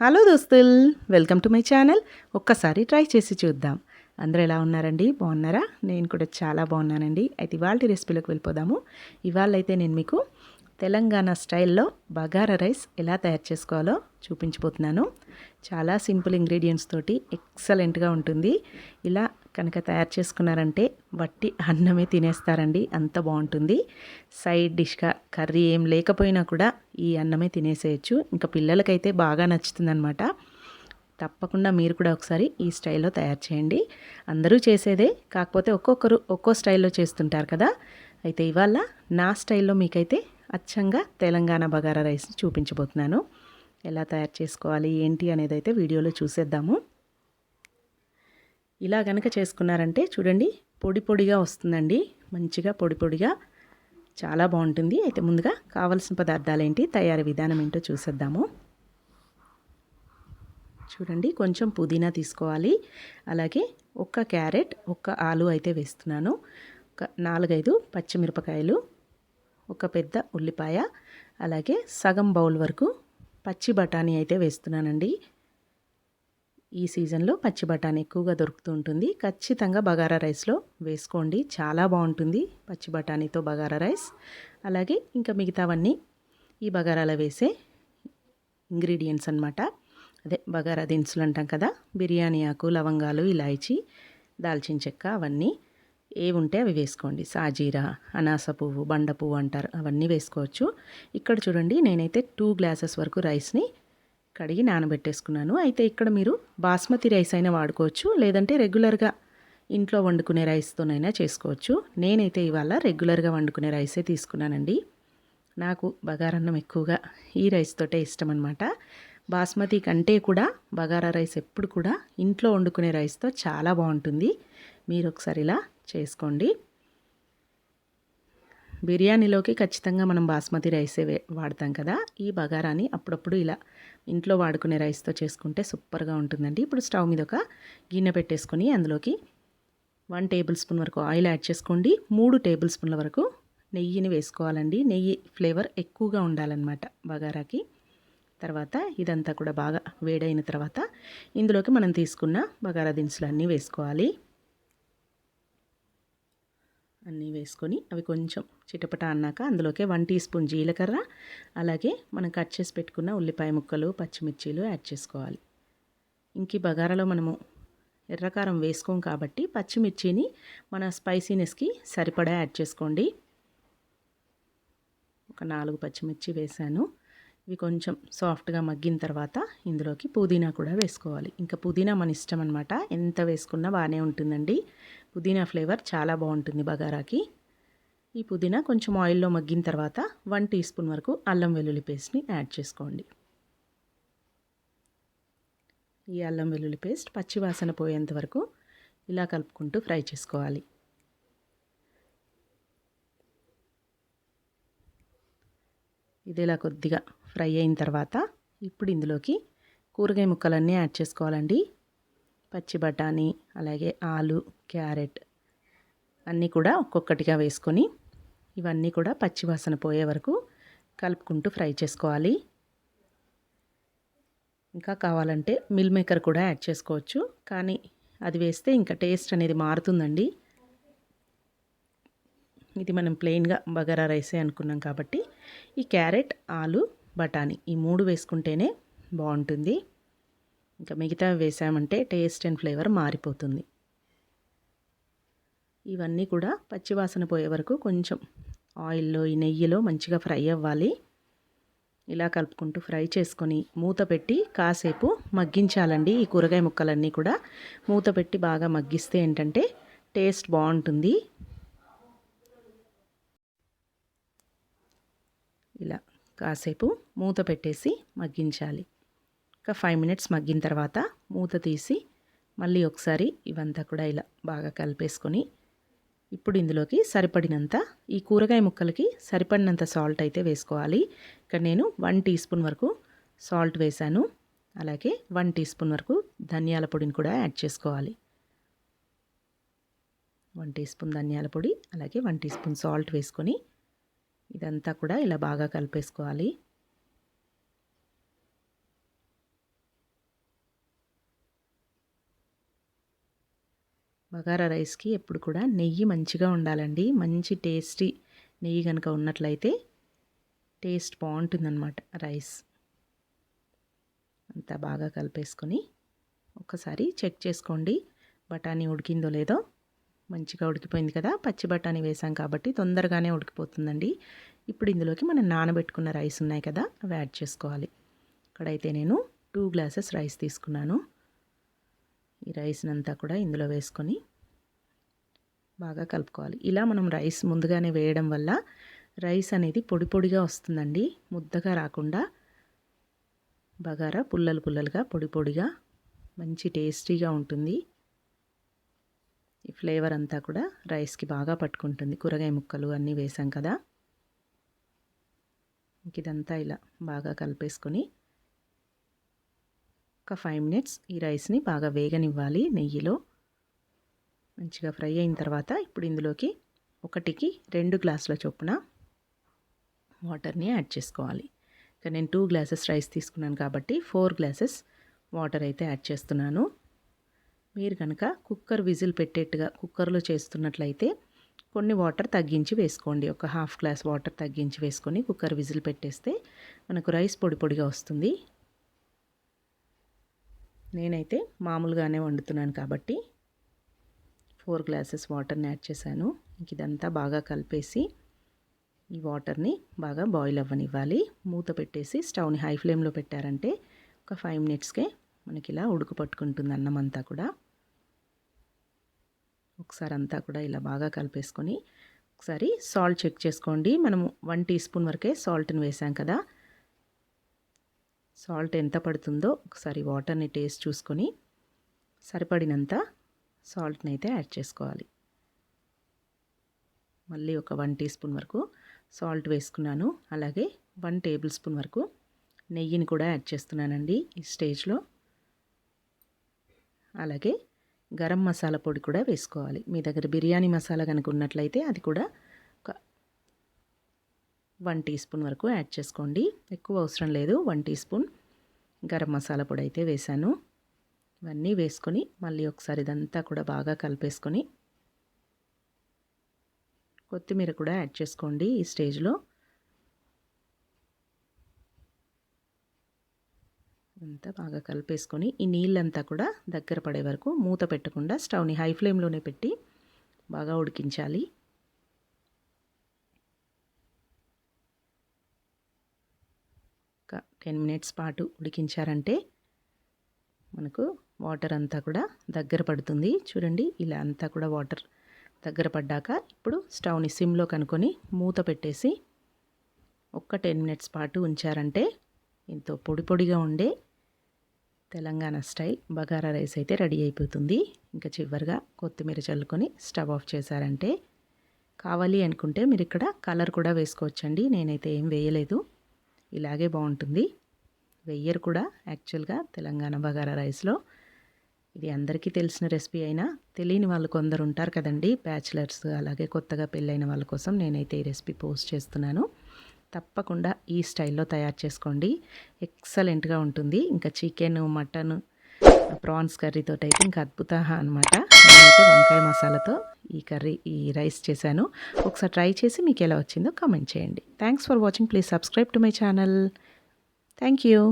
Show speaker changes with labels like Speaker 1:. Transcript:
Speaker 1: Hello దోస్తుల్ welcome to my channel. ఒక్కసారి try చేసి చూద్దాం. అందరూ ఎలా ఉన్నారండి? బాగున్నారా? నేను కూడా చాలా బాగున్నానండి. అయితే ఇవాళ రెసిపీలోకి వెళ్ళిపోదాము. ఇవాళ అయితే నేను మీకు తెలంగాణ స్టైల్లో బగారా రైస్ ఎలా తయారు చేసుకోవాలో చూపించిపోతున్నాను చాలా సింపుల్ ఇంగ్రీడియంట్స్ తోటి ఎక్సలెంట్గా ఉంటుంది. ఇలా కనుక తయారు చేసుకున్నారంటే వట్టి అన్నమే తినేస్తారండి అంత బాగుంటుంది. సైడ్ డిష్గా కర్రీ ఏం లేకపోయినా కూడా ఈ అన్నమే తినేసేయచ్చు. ఇంకా పిల్లలకైతే బాగా నచ్చుతుందనమాట తప్పకుండా మీరు కూడా ఒకసారి ఈ స్టైల్లో తయారు చేయండి. అందరూ చేసేదే కాకపోతే ఒక్కొక్కరు ఒక్కో స్టైల్లో చేస్తుంటారు కదా. అయితే ఇవాళ నా స్టైల్లో మీకైతే అచ్చంగా తెలంగాణ బగారా రైస్ చూపించబోతున్నాను. ఎలా తయారు చేసుకోవాలి ఏంటి అనేది అయితే వీడియోలో చూసేద్దాము. ఇలా కనుక చేసుకున్నారంటే చూడండి పొడి పొడిగా వస్తుందండి. మంచిగా పొడి పొడిగా. చాలా బాగుంటుంది. అయితే ముందుగా కావలసిన పదార్థాలు ఏంటి తయారీ విధానం ఏంటో చూసేద్దాము. చూడండి కొంచెం పుదీనా తీసుకోవాలి. అలాగే ఒక్క క్యారెట్ ఒక్క ఆలు అయితే వేస్తున్నాను. ఒక నాలుగైదు పచ్చిమిరపకాయలు ఒక పెద్ద ఉల్లిపాయ అలాగే సగం బౌల్ వరకు పచ్చి బఠానీ అయితే వేస్తున్నానండి. ఈ సీజన్లో పచ్చి బఠానీ ఎక్కువగా దొరుకుతూ ఉంటుంది. ఖచ్చితంగా బగారా రైస్లో వేసుకోండి. చాలా బాగుంటుంది పచ్చి బఠానీతో బగారా రైస్. అలాగే ఇంకా మిగతావన్నీ ఈ బగారాలో వేసే ఇంగ్రీడియంట్స్ అనమాట అదే బగారా దినుసులు అంటాం కదా బిర్యానీ ఆకు లవంగాలు ఇలాయచి దాల్చిన చెక్క అవన్నీ ఏవి ఉంటే అవి వేసుకోండి. సాజీరా అనాస పువ్వు బండ పువ్వు అంటారు అవన్నీ వేసుకోవచ్చు. ఇక్కడ చూడండి నేనైతే టూ గ్లాసెస్ వరకు రైస్ని కడిగి నానబెట్టేసుకున్నాను. అయితే ఇక్కడ మీరు బాస్మతి రైస్ అయినా వాడుకోవచ్చు లేదంటే రెగ్యులర్గా ఇంట్లో వండుకునే రైస్తోనైనా చేసుకోవచ్చు. నేనైతే ఇవాళ రెగ్యులర్గా వండుకునే రైసే తీసుకున్నానండి. నాకు బగారన్నం ఎక్కువగా ఈ రైస్ తోటే ఇష్టం అనమాట బాస్మతి కంటే కూడా బగారా రైస్ ఎప్పుడు కూడా ఇంట్లో వండుకునే రైస్తో చాలా బాగుంటుంది. మీరు ఒకసారి ఇలా చేసుకోండి. బిర్యానీలోకి ఖచ్చితంగా మనం బాస్మతి రైసే వాడతాం కదా. ఈ బగారాని అప్పుడప్పుడు ఇలా ఇంట్లో వాడుకునే రైస్తో చేసుకుంటే సూపర్గా ఉంటుందండి. ఇప్పుడు స్టవ్ మీద ఒక గిన్నె పెట్టేసుకొని అందులోకి వన్ టేబుల్ స్పూన్ వరకు ఆయిల్ యాడ్ చేసుకోండి. మూడు టేబుల్ స్పూన్ల వరకు నెయ్యిని వేసుకోవాలండి. నెయ్యి ఫ్లేవర్ ఎక్కువగా ఉండాలన్నమాట బగారాకి. తర్వాత ఇదంతా కూడా బాగా వేడైన తర్వాత ఇందులోకి మనం తీసుకున్న బగారా దినుసులు అన్నీ వేసుకోవాలి. అన్నీ వేసుకొని అవి కొంచెం చిటపట అన్నాక అందులోకే వన్ టీ స్పూన్ జీలకర్ర అలాగే మనం కట్ చేసి పెట్టుకున్న ఉల్లిపాయ ముక్కలు పచ్చిమిర్చీలు యాడ్ చేసుకోవాలి. ఇంక బగారాలో మనము ఎర్రకారం వేసుకోం కాబట్టి పచ్చిమిర్చిని మన స్పైసీనెస్కి సరిపడా యాడ్ చేసుకోండి. ఒక నాలుగు పచ్చిమిర్చి వేసాను. ఇవి కొంచెం సాఫ్ట్గా మగ్గిన తర్వాత ఇందులోకి పుదీనా కూడా వేసుకోవాలి. ఇంకా పుదీనా మన ఇష్టం అనమాట ఎంత వేసుకున్నా బాగానే ఉంటుందండి. పుదీనా ఫ్లేవర్ చాలా బాగుంటుంది బగారాకి. ఈ పుదీనా కొంచెం ఆయిల్లో మగ్గిన తర్వాత వన్ టీ స్పూన్ వరకు అల్లం వెల్లుల్లి పేస్ట్ని యాడ్ చేసుకోండి. ఈ అల్లం వెల్లుల్లి పేస్ట్ పచ్చివాసన పోయేంత వరకు ఇలా కలుపుకుంటూ ఫ్రై చేసుకోవాలి. ఇది ఇలా కొద్దిగా ఫ్రై అయిన తర్వాత ఇప్పుడు ఇందులోకి కూరగాయ ముక్కలన్నీ యాడ్ చేసుకోవాలండి. పచ్చి బఠానీ అలాగే ఆలు క్యారెట్ అన్నీ కూడా ఒక్కొక్కటిగా వేసుకొని ఇవన్నీ కూడా పచ్చివాసన పోయే వరకు కలుపుకుంటూ ఫ్రై చేసుకోవాలి. ఇంకా కావాలంటే మిల్ మేకర్ కూడా యాడ్ చేసుకోవచ్చు. కానీ అది వేస్తే ఇంకా టేస్ట్ అనేది మారుతుందండి. ఇది మనం ప్లెయిన్గా బగారా రైసే అనుకున్నాం కాబట్టి ఈ క్యారెట్ ఆలు బఠానీ ఈ మూడు వేసుకుంటేనే బాగుంటుంది. ఇంకా మిగతా వేసామంటే టేస్ట్ అండ్ ఫ్లేవర్ మారిపోతుంది. ఇవన్నీ కూడా పచ్చివాసన పోయే వరకు కొంచెం ఆయిల్లో ఈ నెయ్యిలో మంచిగా ఫ్రై అవ్వాలి. ఇలా కలుపుకుంటూ ఫ్రై చేసుకొని మూత పెట్టి కాసేపు మగ్గించాలండి. ఈ కూరగాయ ముక్కలన్నీ కూడా మూత పెట్టి బాగా మగ్గిస్తే ఏంటంటే టేస్ట్ బాగుంటుంది. ఇలా కాసేపు మూత పెట్టేసి మగ్గించాలి. ఒక ఫైవ్ మినిట్స్ మగ్గిన తర్వాత మూత తీసి మళ్ళీ ఒకసారి ఇవంతా కూడా ఇలా బాగా కలిపేసుకొని ఇప్పుడు ఇందులోకి సరిపడినంత ఈ కూరగాయ ముక్కలకి సరిపడినంత సాల్ట్ అయితే వేసుకోవాలి. ఇక్కడ నేను వన్ టీ స్పూన్ వరకు సాల్ట్ వేశాను అలాగే వన్ టీ స్పూన్ వరకు ధనియాల పొడిని కూడా యాడ్ చేసుకోవాలి. వన్ టీ స్పూన్ ధనియాల పొడి అలాగే వన్ టీ స్పూన్ సాల్ట్ వేసుకొని ఇదంతా కూడా ఇలా బాగా కలిపేసుకోవాలి. బగారా రైస్కి ఎప్పుడు కూడా నెయ్యి మంచిగా ఉండాలండి. మంచి టేస్టీ నెయ్యి కనుక ఉన్నట్లయితే టేస్ట్ బాగుంటుందన్నమాట రైస్. అంతా బాగా కలిపేసుకొని ఒకసారి చెక్ చేసుకోండి. బఠానీ ఉడికిందో లేదో. మంచిగా ఉడికిపోయింది కదా పచ్చి బఠానీ వేసాం కాబట్టి తొందరగానే ఉడికిపోతుందండి. ఇప్పుడు ఇందులోకి మనం నానబెట్టుకున్న రైస్ ఉన్నాయి కదా అవి యాడ్ చేసుకోవాలి. ఇక్కడైతే నేను టూ గ్లాసెస్ రైస్ తీసుకున్నాను. ఈ రైస్ని అంతా కూడా ఇందులో వేసుకొని బాగా కలుపుకోవాలి. ఇలా మనం రైస్ ముందుగానే వేయడం వల్ల రైస్ అనేది పొడి పొడిగా వస్తుందండి. ముద్దగా రాకుండా బగారా పుల్లలు పుల్లలుగా పొడి పొడిగా మంచి టేస్టీగా ఉంటుంది. ఈ ఫ్లేవర్ అంతా కూడా రైస్కి బాగా పట్టుకుంటుంది. కూరగాయ ముక్కలు అన్నీ వేసాం కదా. ఇదంతా ఇలా బాగా కలిపేసుకొని ఒక ఫైవ్ మినిట్స్ ఈ రైస్ని బాగా వేగనివ్వాలి నెయ్యిలో. మంచిగా ఫ్రై అయిన తర్వాత ఇప్పుడు ఇందులోకి ఒకటికి రెండు గ్లాసుల చొప్పున వాటర్ని యాడ్ చేసుకోవాలి. ఇక నేను టూ గ్లాసెస్ రైస్ తీసుకున్నాను కాబట్టి ఫోర్ గ్లాసెస్ వాటర్ అయితే యాడ్ చేస్తున్నాను. మీరు కనుక కుక్కర్ విజిల్ పెట్టేట్టుగా కుక్కర్లో చేస్తున్నట్లయితే కొన్ని వాటర్ తగ్గించి వేసుకోండి. ఒక హాఫ్ గ్లాస్ వాటర్ తగ్గించి వేసుకొని కుక్కర్ విజిల్ పెట్టేస్తే మనకు రైస్ పొడి పొడిగా వస్తుంది. నేనైతే మామూలుగానే వండుతున్నాను కాబట్టి ఫోర్ గ్లాసెస్ వాటర్ని యాడ్ చేశాను. ఇంక ఇదంతా బాగా కలిపేసి ఈ వాటర్ని బాగా బాయిల్ అవ్వనివ్వాలి. మూత పెట్టేసి స్టవ్ని హై ఫ్లేమ్లో పెట్టారంటే ఒక ఫైవ్ మినిట్స్కే మనకి ఇలా ఉడుకు పట్టుకుంటుంది అన్నం అంతా కూడా. ఒకసారి అంతా కూడా ఇలా బాగా కలిపేసుకొని ఒకసారి సాల్ట్ చెక్ చేసుకోండి. మనము వన్ టీ స్పూన్ వరకే సాల్ట్ని వేసాం కదా. సాల్ట్ ఎంత పడుతుందో ఒకసారి వాటర్ని టేస్ట్ చూసుకొని సరిపడినంత సాల్ట్ని అయితే యాడ్ చేసుకోవాలి. మళ్ళీ ఒక వన్ టీ స్పూన్ వరకు సాల్ట్ వేసుకున్నాను. అలాగే వన్ టేబుల్ స్పూన్ వరకు నెయ్యిని కూడా యాడ్ చేస్తున్నానండి ఈ స్టేజ్లో. అలాగే గరం మసాలా పొడి కూడా వేసుకోవాలి. మీ దగ్గర బిర్యానీ మసాలా కనుక ఉన్నట్లయితే అది కూడా ఒక వన్ టీ స్పూన్ వరకు యాడ్ చేసుకోండి. ఎక్కువ అవసరం లేదు. One teaspoon garam masala పొడి అయితే వేశాను. ఇవన్నీ వేసుకొని మళ్ళీ ఒకసారి ఇదంతా కూడా బాగా కలిపేసుకొని కొత్తిమీర కూడా యాడ్ చేసుకోండి ఈ స్టేజ్లో. అంతా బాగా కలిపేసుకొని ఈ నీళ్ళంతా కూడా దగ్గర పడే వరకు మూత పెట్టకుండా స్టవ్ని హై ఫ్లేమ్లోనే పెట్టి బాగా ఉడికించాలి. ఒక టెన్ మినిట్స్ పాటు ఉడికించారంటే మనకు వాటర్ అంతా కూడా దగ్గర పడుతుంది. చూడండి ఇలా అంతా కూడా వాటర్ దగ్గర పడ్డాక ఇప్పుడు స్టవ్ని సిమ్లో కనుకొని మూత పెట్టేసి ఒక్క టెన్ మినిట్స్ పాటు ఉంచారంటే ఎంతో పొడి పొడిగా ఉండే తెలంగాణ స్టైల్ బగారా రైస్ అయితే రెడీ అయిపోతుంది. ఇంకా చివరిగా కొత్తిమీర చల్లుకొని స్టవ్ ఆఫ్ చేశారంటే కావాలి అనుకుంటే మీరు ఇక్కడ కలర్ కూడా వేసుకోవచ్చండి. నేనైతే ఏం వేయలేదు. ఇలాగే బాగుంటుంది. వెయ్యరు కూడా యాక్చువల్గా తెలంగాణ బగారా రైస్లో. ఇది అందరికీ తెలిసిన రెసిపీ అయినా తెలియని వాళ్ళు కొందరు ఉంటారు కదండి బ్యాచిలర్స్ అలాగే కొత్తగా పెళ్ళైన వాళ్ళ కోసం నేనైతే ఈ రెసిపీ పోస్ట్ చేస్తున్నాను. తప్పకుండా ఈ స్టైల్లో తయారు చేసుకోండి. ఎక్సలెంట్గా ఉంటుంది. ఇంకా చికెన్ మటన్ ప్రాన్స్ కర్రీతో అయితే ఇంకా అద్భుత అనమాట నేనైతే వంకాయ మసాలాతో ఈ కర్రీ ఈ రైస్ చేశాను. ఒకసారి ట్రై చేసి మీకు ఎలా వచ్చిందో కామెంట్ చేయండి. Thanks for watching. Please subscribe to my channel. Thank you